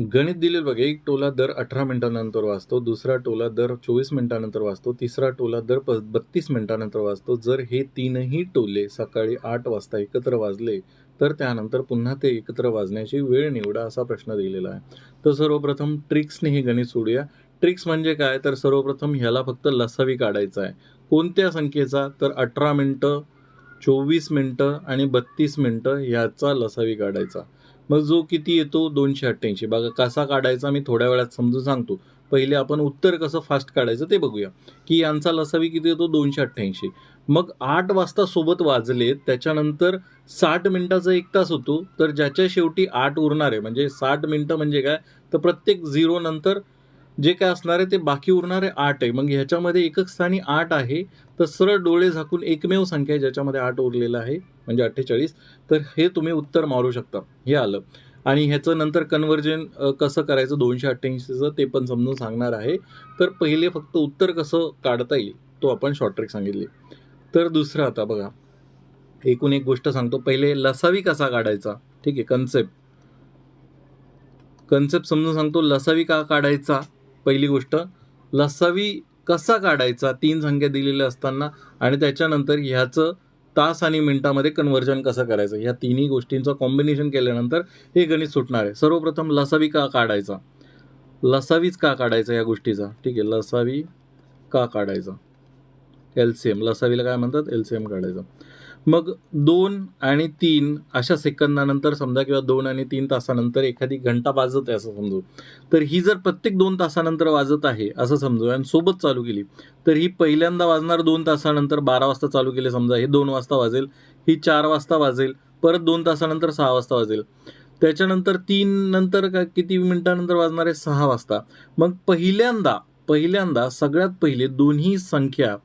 गणित दिलेलं बघा एक टोला दर अठरा मिनिटानंतर वाचतो दुसरा टोला दर चोवीस मिनिटानंतर वाचतो तिसरा टोला दर प बत्तीस मिनिटानंतर वाचतो. जर हे तीनही टोले सकाळी आठ वाजता एकत्र वाजले तर त्यानंतर पुन्हा ते एकत्र वाजण्याची वेळ निवडा असा प्रश्न दिलेला आहे. तर सर्वप्रथम ट्रिक्सने हे गणित सोडूया. ट्रिक्स म्हणजे काय? तर सर्वप्रथम ह्याला फक्त लसावी काढायचा आहे. कोणत्या संख्येचा? तर अठरा मिनटं चोवीस मिनटं आणि बत्तीस मिनटं ह्याचा लसावी काढायचा. मग जो किती येतो दोनशे अठ्ठ्याऐंशी. बघा कसा काढायचा मी थोड्या वेळात समजून सांगतो. पहिले आपण उत्तर कसं फास्ट काढायचं ते बघूया. की यांचा लसावी किती येतो? दोनशे अठ्ठ्याऐंशी. मग आठ वाजता सोबत वाजलेत त्याच्यानंतर साठ मिनिटाचा एक तास होतो. तर ज्याच्या शेवटी आठ उरणार आहे म्हणजे साठ मिनटं म्हणजे काय? तर प्रत्येक झिरो नंतर जे काय असणार आहे ते बाकी उरणारे आठ आहे. मग ह्याच्यामध्ये एकक स्थानी आठ आहे. तर सरळ डोळे झाकून एकमेव संख्या आहे ज्याच्यामध्ये आठ उरलेलं आहे म्हणजे अठ्ठेचाळीस तर हे तुम्ही उत्तर मारू शकता. हे आलं. आणि ह्याचं नंतर कन्वर्जन कसं करायचं? दोनशे अठ्ठ्याऐंशीचं ते पण समजून सांगणार आहे. तर पहिले फक्त उत्तर कसं काढता येईल तो आपण शॉर्ट ट्रेक सांगितली. तर दुसरं आता बघा. एकूण एक गोष्ट सांगतो. पहिले लसावी कसा काढायचा? ठीक आहे कन्सेप्ट कन्सेप्ट समजून सांगतो. लसावी का काढायचा? पहिली गोष्ट. लसावी कसा काढायचा? तीन संख्या दिलेल्या असताना आणि त्याच्यानंतर ह्याचं तास आणि मिनिटामध्ये कन्व्हर्जन कसं करायचं? या तिन्ही गोष्टींचं कॉम्बिनेशन केल्यानंतर हे गणित सुटणार आहे. सर्वप्रथम लसावी का काढायचा? लसावीच का काढायचा या गोष्टीचा? ठीक आहे लसावी का काढायचा? एल सी एम लसावीला काय म्हणतात? एल सी एम काढायचं. मग दोन आणि तीन अशा सेकंदानंतर समजा किंवा दोन आणि तीन तासानंतर एखादी घंटा वाजत आहे असं समजू. तर ही जर प्रत्येक दोन तासानंतर वाजत आहे असं समजू आणि सोबत चालू केली तर ही पहिल्यांदा वाजणार दोन तासानंतर बारा वाजता चालू केली समजा हे दोन वाजता वाजेल ही चार वाजता वाजेल परत दोन तासानंतर सहा वाजता वाजेल. त्याच्यानंतर तीन नंतर का किती मिनिटानंतर वाजणार आहे? सहा वाजता. मग पहिल्यांदा पहिल्यांदा सगळ्यात पहिले दोन्ही संख्या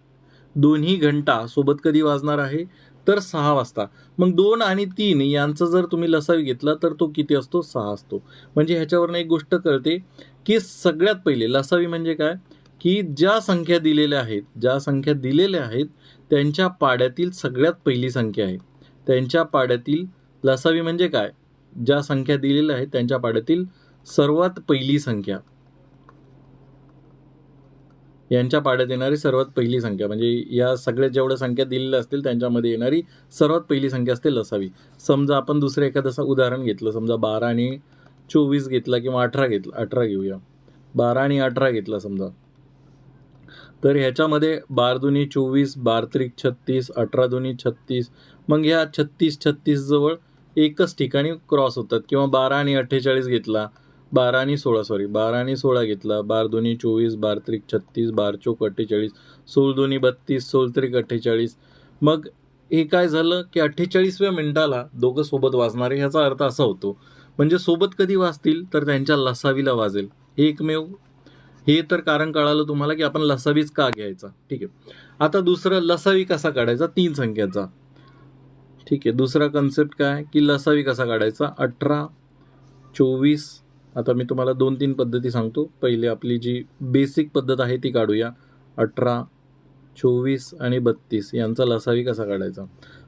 दोन्ही घंटा सोबत कधी वाजणार आहे? तर सहा वाजता. मग दोन आणि तीन यांचं जर तुम्ही लसावी घेतला तर तो किती असतो? सहा असतो. म्हणजे ह्याच्यावरनं एक गोष्ट कळते की सगळ्यात पहिले लसावी म्हणजे काय? की ज्या संख्या दिलेल्या आहेत ज्या संख्या दिलेल्या आहेत त्यांच्या पाड्यातील सगळ्यात पहिली संख्या आहे. त्यांच्या पाड्यातील लसावी म्हणजे काय? ज्या संख्या दिलेल्या आहेत त्यांच्या पाड्यातील सर्वात पहिली संख्या. यांच्या पाड्यात येणारी सर्वात पहिली संख्या. म्हणजे या सगळ्या जेवढ्या संख्या दिलेल्या असतील त्यांच्यामध्ये येणारी सर्वात पहिली संख्या असते लसावी. समजा आपण दुसरं एखादं उदाहरण घेतलं समजा बारा आणि चोवीस घेतला किंवा अठरा घेतला अठरा घेऊया. बारा आणि अठरा घेतला समजा. तर ह्याच्यामध्ये बार दुनी चोवीस बार त्रिक छत्तीस अठरा दुनी छत्तीस मग ह्या छत्तीस छत्तीस जवळ एकच ठिकाणी क्रॉस होतात. किंवा बारा आणि अठ्ठेचाळीस घेतला बारा आणि सोळा सॉरी बारा आणि सोळा घेतला. बार दोन्ही चोवीस बार त्रिक छत्तीस बार चौक अठ्ठेचाळीस सोळ दोन्ही बत्तीस सोळ त्रिक अठ्ठेचाळीस. मग हे काय झालं की अठ्ठेचाळीसव्या मिनिटाला दोघं सोबत वाजणारे ह्याचा अर्थ असा होतो. म्हणजे सोबत कधी वाजतील तर त्यांच्या लसावीला वाजेल. हे एकमेव हे तर कारण कळालं तुम्हाला की आपण लसावीच का घ्यायचा? ठीक आहे. आता दुसरं लसावी कसा काढायचा? तीन संख्याचा. ठीक आहे. दुसरा कन्सेप्ट काय? की लसावी कसा काढायचा? अठरा चोवीस आता मी तुम्हाला दोन तीन पद्धती सांगतो. पहिले आपली जी बेसिक पद्धत आहे ती काढूया. अठरा चोवीस आणि बत्तीस. यांचा लसावी कसा काढायचा?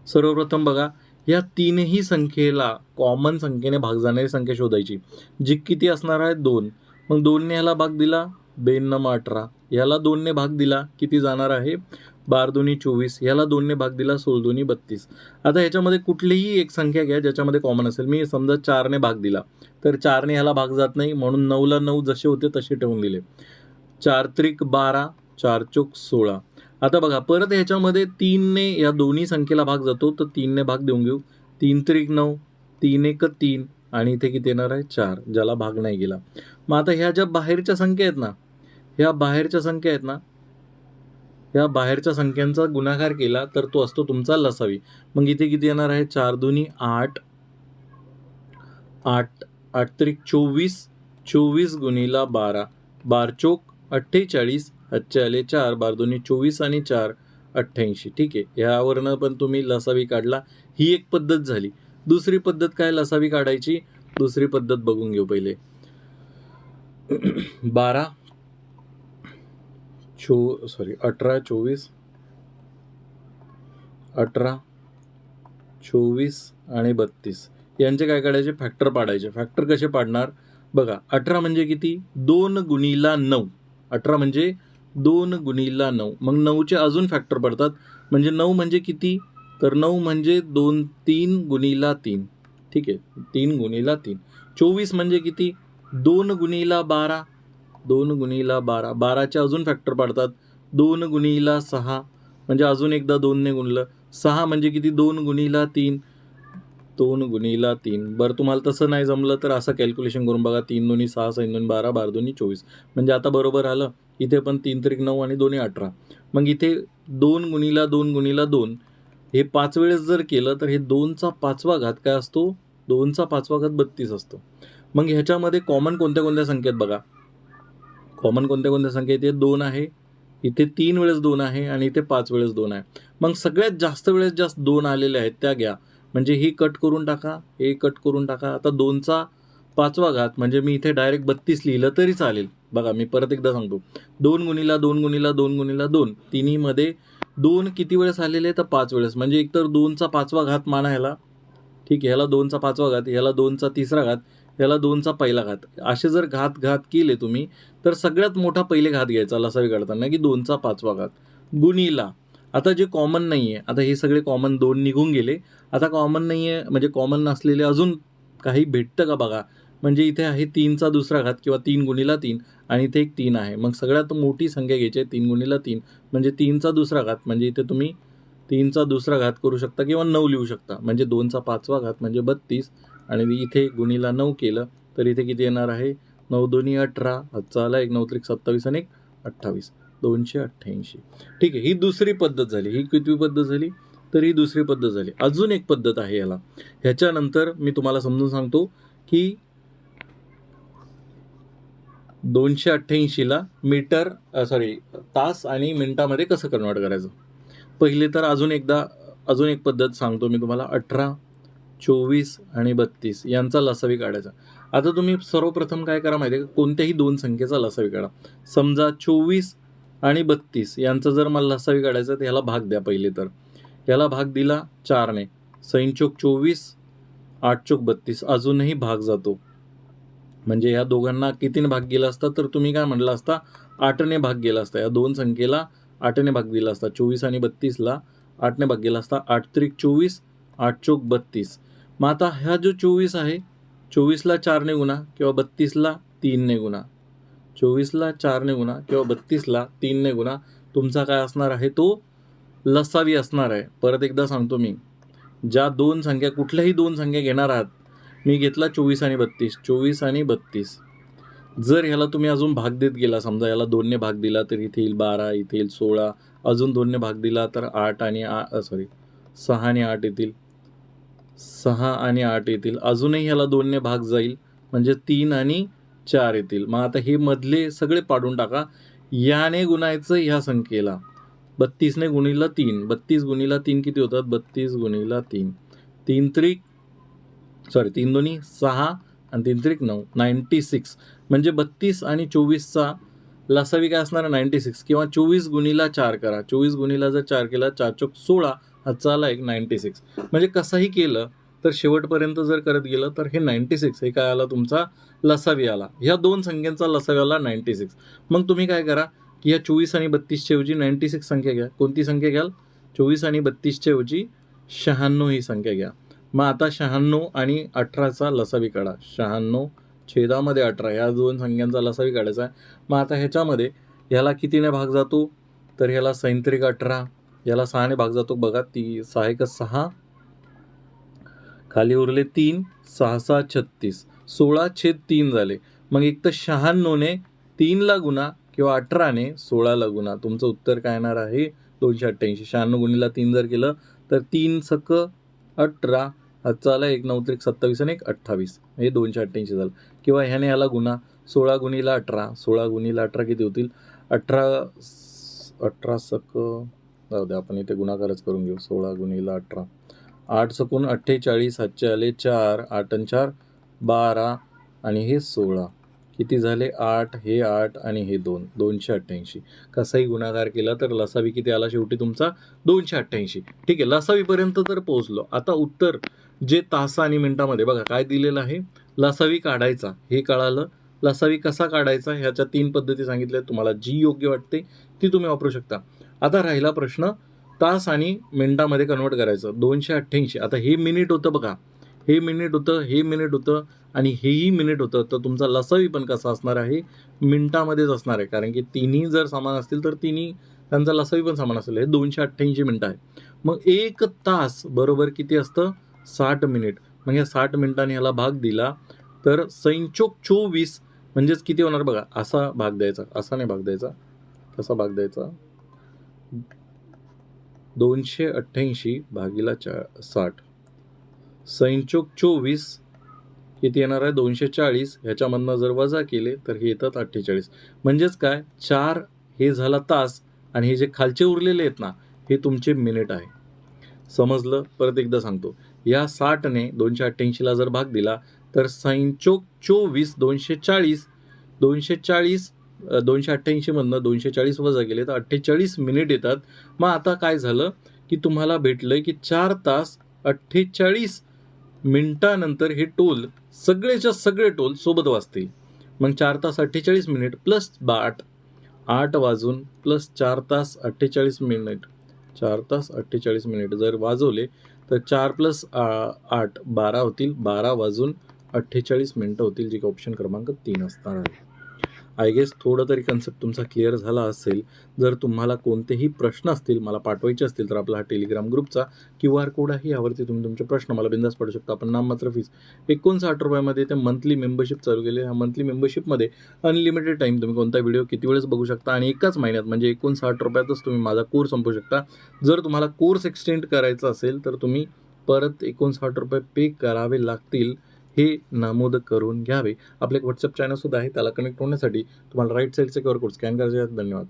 सर्वप्रथम बघा या तीनही संख्येला कॉमन संख्येने भाग जाणारी संख्या शोधायची. जी किती असणार आहे? दोन. मग दोनने ह्याला भाग दिला? बेन्नम अठरा. ह्याला दोनने भाग दिला किती जाणार आहे? बार दोन्ही चोवीस ह्याला दोनने भाग दिला सोळ दोन्ही बत्तीस. आता ह्याच्यामध्ये कुठलीही एक संख्या घ्या ज्याच्यामध्ये कॉमन असेल. मी समजा चारने भाग दिला तर चारने ह्याला भाग जात नाही म्हणून नऊला नऊ जसे होते तसे ठेवून दिले. चार त्रिक बारा चार चोक सोळा. आता बघा परत ह्याच्यामध्ये तीनने या दोन्ही संख्येला भाग जातो तर तीनने भाग देऊन घेऊ. तीन त्रिक नऊ तीन एक तीन आणि इथे किती येणार आहे? चार ज्याला भाग नाही गेला. मग आता ह्या ज्या बाहेरच्या संख्या आहेत ना ह्या बाहेरच्या संख्या आहेत ना या बाहेरच्या संख्यांचा गुणाकार केला तर तो असतो तुमचा लसावी. मग इथे किती येणार आहे? चार दोन्ही आठ आठ आठ त्रिक चोवीस चोवीस गुणीला बारा. बार चोक अठ्ठेचाळीस आजचे आले चार बार दोन्ही चोवीस आणि चार अठ्ठ्याऐंशी. ठीक आहे ह्यावरनं पण तुम्ही लसावी काढला. ही एक पद्धत झाली. दुसरी पद्धत काय लसावी काढायची? दुसरी पद्धत बघून घेऊ पहिले. बारा चो सॉरी अठरा चोवीस. अठरा चोवीस आणि बत्तीस. यांचे काय काढायचे? फॅक्टर पाडायचे. फॅक्टर कसे पाडणार? बघा अठरा म्हणजे किती? दोन गुणीला नऊ. अठरा म्हणजे दोन गुणीला नऊ. मग नऊचे अजून फॅक्टर पडतात. म्हणजे नऊ म्हणजे किती? तर नऊ म्हणजे दोन तीन गुणीला तीन. ठीक आहे? तीन गुणीला तीन. चोवीस म्हणजे किती? दोन गुणीला बारा. दोन गुणीला बारा. बाराचे अजून फॅक्टर पाडतात. दोन गुणीला सहा. म्हणजे अजून एकदा दोनने गुणलं. सहा म्हणजे किती? दोन गुणीला तीन. दोन गुणीला तीन. बरं तुम्हाला तसं नाही जमलं तर असं कॅल्क्युलेशन करून बघा. तीन दोन्ही सहा सहा दोन बारा बारा दोन्ही चोवीस. म्हणजे आता बरोबर आलं. इथे पण तीन त्रिक नऊ आणि दोन्ही अठरा. मग इथे दोन गुणीला दोन गुणीला दोन. हे पाच वेळेस जर केलं तर हे दोनचा पाचवा घात काय असतो? दोनचा पाचवा घात बत्तीस असतो. मग ह्याच्यामध्ये कॉमन कोणत्या कोणत्या संख्येत बघा. कॉमन कोणत्या कोणत्या संख्या? इथे दोन आहे. इथे तीन वेळेस दोन आहे आणि इथे पाच वेळेस दोन आहे. मग सगळ्यात जास्त वेळेस जास्त दोन आलेले आहेत त्या घ्या. म्हणजे ही कट करून टाका हे कट करून टाका. आता दोनचा पाचवा घात म्हणजे मी इथे डायरेक्ट बत्तीस लिहिलं तरी चालेल. बघा मी परत एकदा सांगतो. दोन गुणीला दोन गुणीला दोन गुणीला दोन. तिन्हीमध्ये दोन किती वेळेस आलेले तर पाच वेळेस. म्हणजे एकतर दोनचा पाचवा घात माना ह्याला ठीक आहे ह्याला दोनचा पाचवा घात ह्याला दोनचा तिसरा घात. त्याला दोनचा पहिला घात. असे जर घात घात केले तुम्ही तर सगळ्यात मोठा पहिले घात घ्यायचा लसावी काढताना की दोनचा पाचवा घात. गुणीला. आता जे कॉमन नाही आहे आता हे सगळे कॉमन दोन निघून गेले. आता कॉमन नाही आहे म्हणजे कॉमन नसलेले अजून काही भेटतं का बघा? म्हणजे इथे आहे तीनचा दुसरा घात किंवा तीन गुणीला तीन आणि इथे एक तीन आहे. मग सगळ्यात मोठी संख्या घ्यायची आहे तीन गुणीला तीन. म्हणजे तीनचा दुसरा घात म्हणजे इथे तुम्ही तीनचा दुसरा घात करू शकता किंवा नऊ लिहू शकता. म्हणजे दोनचा पाचवा घात म्हणजे बत्तीस. आणि इथे गुणीला नऊ केलं तर इथे किती येणार आहे? नऊ दोन्ही अठरा. आजचा आला एक नऊ त्रिक सत्तावीस आणि एक अठ्ठावीस. दोनशे अठ्ठ्याऐंशी. ठीक आहे ही दुसरी पद्धत झाली. ही कितवी पद्धत झाली? तर ही दुसरी पद्धत झाली. अजून एक पद्धत आहे याला. ह्याच्यानंतर मी तुम्हाला समजून सांगतो की दोनशे अठ्ठ्याऐंशीला मीटर सॉरी तास आणि मिनटामध्ये कसं कन्वर्ट करायचं? पहिले तर अजून एकदा अजून एक पद्धत सांगतो मी तुम्हाला. अठरा चोवीस आणि बत्तीस यांचा लसावी काढायचा. आता तुम्ही सर्वप्रथम काय करा माहिती आहे का? कोणत्याही दोन संख्येचा लसावी काढा. समजा चोवीस आणि बत्तीस यांचा जर मला लसावी काढायचा तर ह्याला भाग द्या पहिले तर. याला भाग दिला चारने. सैनचोक चोवीस आठ चोक बत्तीस. अजूनही भाग जातो. म्हणजे ह्या दोघांना कितीने भाग गेला असता तर तुम्ही काय म्हणला असता आठने भाग गेला असता. या दोन संख्येला आठने भाग दिला असता. चोवीस आणि बत्तीसला आठने भाग गेला असता. आठ त्रिक चोवीस आठ चोक बत्तीस. मग आता ह्या जो चोवीस आहे चोवीसला चारने गुणा किंवा बत्तीसला तीनने गुणा. चोवीसला चारने गुणा किंवा बत्तीसला तीनने गुणा तुमचा काय असणार आहे? तो लसावी असणार आहे. परत एकदा सांगतो मी. ज्या दोन संख्या कुठल्याही दोन संख्या घेणार आहात मी घेतला चोवीस आणि बत्तीस. चोवीस आणि बत्तीस. जर ह्याला तुम्ही अजून भाग देत गेला समजा याला दोनने भाग दिला तर इथे येईल बारा इथे येईल सोळा. अजून दोनने भाग दिला तर आठ आणि आ सॉरी सहा आणि आठ येतील. सहा आणि आठ येतील. अजूनही ह्याला दोनने भाग जाईल. म्हणजे तीन आणि चार येतील. मग आता हे मधले सगळे पाडून टाका. याने गुणायचं ह्या संख्येला. बत्तीसने गुणीला तीन. बत्तीस गुणीला तीन किती होतात? बत्तीस गुणीला तीन. तीन त्रिक सॉरी तीन दोन्ही सहा आणि तीन त्रिक नऊ. नाईन्टी सिक्स म्हणजे बत्तीस आणि चोवीसचा लसावी काय असणार? नाईन्टी सिक्स किंवा चोवीस गुणीला चार करा. चोवीस गुणीला जर चार केला चार चोक सोळा. आजचा आला एक नाईन्टी सिक्स म्हणजे कसंही केलं तर शेवटपर्यंत जर करत गेलं तर हे नाईन्टी सिक्स हे काय आला तुमचा लसावी आला. ह्या दोन संख्यांचा लसावी आला नाईन्टी सिक्स मग तुम्ही काय करा की ह्या चोवीस आणि बत्तीसच्या ऐवजी नाईन्टी सिक्स संख्या घ्या. कोणती संख्या घ्याल? चोवीस आणि बत्तीसच्या ऐवजी शहाण्णव ही संख्या घ्या. मग आता शहाण्णव आणि अठराचा लसावी काढा. शहाण्णव छेदामध्ये अठरा ह्या दोन संख्यांचा लसावी काढायचा आहे. मग आता ह्याच्यामध्ये ह्याला कितीने भाग जातो? तर ह्याला सैंत्रिक अठरा याला सहाने भाग जातो. बघा ती सहा एक सहा. खाली उरले तीन सहा सहा छत्तीस. सोळा छेद तीन झाले. मग एक तर शहाण्णवने तीनला गुणा किंवा अठराने सोळाला गुणा. तुमचं उत्तर काय येणार आहे? दोनशे अठ्ठ्याऐंशी. शहाण्णव गुणीला तीन जर केलं तर तीन सक अठरा. हातचा एक नऊ त्रिक सत्तावीस आणि एक अठ्ठावीस. हे दोनशे अठ्ठ्याऐंशी झालं. किंवा ह्याने याला गुणा. सोळा गुणीला अठरा. सोळा गुणीला अठरा किती होतील? अठरा अठरा सक जाऊ द्या आपण इथे गुणाकारच करून घेऊ. सोळा गुणीला अठरा. आठ सकून अठ्ठेचाळीस हातचे आले चार आठ आणि चार बारा आणि हे सोळा. किती झाले? आठ हे आठ आणि हे दोन. दोनशे अठ्ठ्याऐंशी. कसाही गुणाकार केला तर लसावी किती आला शेवटी तुमचा? दोनशे अठ्ठ्याऐंशी. ठीक आहे लसावीपर्यंत तर पोहोचलो. आता उत्तर जे तास आणि मिनटामध्ये बघा काय दिलेलं आहे? लसावी काढायचा. हे कळालं. लसावी कसा काढायचा? ह्याच्या तीन पद्धती सांगितल्या. तुम्हाला जी योग्य वाटते ती तुम्ही वापरू शकता. आता राहिला प्रश्न तास आणि मिनिटामध्ये कन्वर्ट करायचं. दोनशे अठ्ठ्याऐंशी. आता हे मिनिट होतं बघा. हे मिनिट होतं हे मिनिट होतं आणि हेही मिनिट होतं. तर तुमचा लसावी पण कसा असणार आहे? मिनिटामध्येच असणार आहे. कारण की तिन्ही जर समान असतील तर तिन्ही त्यांचा लसावी पण समान असेल. हे दोनशे अठ्ठ्याऐंशी मिनटं आहे. मग एक तास बरोबर किती असतं? साठ मिनिट मग या साठ मिनिटांनी ह्याला भाग दिला तर सैंचोक चोवीस म्हणजेच किती होणार बघा? असा भाग द्यायचा. असा नाही भाग द्यायचा. कसा भाग द्यायचा? दोनशे अठ्ठ्याऐंशी भागीला चा साठ. सैंचोक चोवीस किती येणार आहे दोनशे चाळीस. ह्याच्यामधनं जर वजा केले तर हे येतात अठ्ठेचाळीस. म्हणजेच काय? चार हे झाला तास आणि हे जे खालचे उरलेले आहेत ना हे तुमचे मिनिट आहे. समजलं? परत एकदा सांगतो. या साठने दोनशे अठ्ठ्याऐंशीला जर भाग दिला तर सैंचोक चोवीस दोनशे चाळीस. दोनशे चाळीस दोनशे अठ्ठ्याऐंशीमधनं दोनशे चाळीस वजा गेले तर अठ्ठेचाळीस मिनिट येतात. मग आता काय झालं की तुम्हाला भेटलं की चार तास अठ्ठेचाळीस मिनिटानंतर हे टोल सगळेच्या सगळे टोल सोबत वाजतील मग चार तास अठ्ठेचाळीस मिनिट प्लस आठ आठ वाजून प्लस चार तास अठ्ठेचाळीस मिनिट चार तास अठ्ठेचाळीस मिनिट जर वाजवले तर चार प्लस आठ बारा होतील बारा वाजून अठ्ठेचाळीस मिनटं होतील जे की ऑप्शन क्रमांक तीन असणार आहे. आय गेस थोडं तरी कन्सेप्ट तुमचा क्लिअर झाला असेल. जर तुम्हाला कोणतेही प्रश्न असतील मला पाठवायचे असतील तर आपला हा टेलिग्राम ग्रुपचा क्यू आर कोड आहे. यावरती तुम्ही तुमचे प्रश्न मला बिंदास पाठवू शकता. आपण नाम मात्र फीस एकोणसाठ रुपयामध्ये ते मंथली मेंबरशिप चालू केली. ह्या मंथली मेंबरशिपमध्ये अनलिमिटेड टाईम तुम्ही कोणता व्हिडिओ किती वेळेस बघू शकता आणि एकाच महिन्यात म्हणजे एकोणसाठ रुपयातच तुम्ही माझा कोर्स संपू शकता. जर तुम्हाला कोर्स एक्सटेंड करायचा असेल तर तुम्ही परत एकोणसाठ रुपये पे करावे लागतील. हे नमूद करून घ्यावे. आपले एक व्हॉट्सअप चॅनलसुद्धा आहे त्याला कनेक्ट होण्यासाठी तुम्हाला राईट साईडचे क्यू आर कोड स्कॅन करायचे आहेत. धन्यवाद.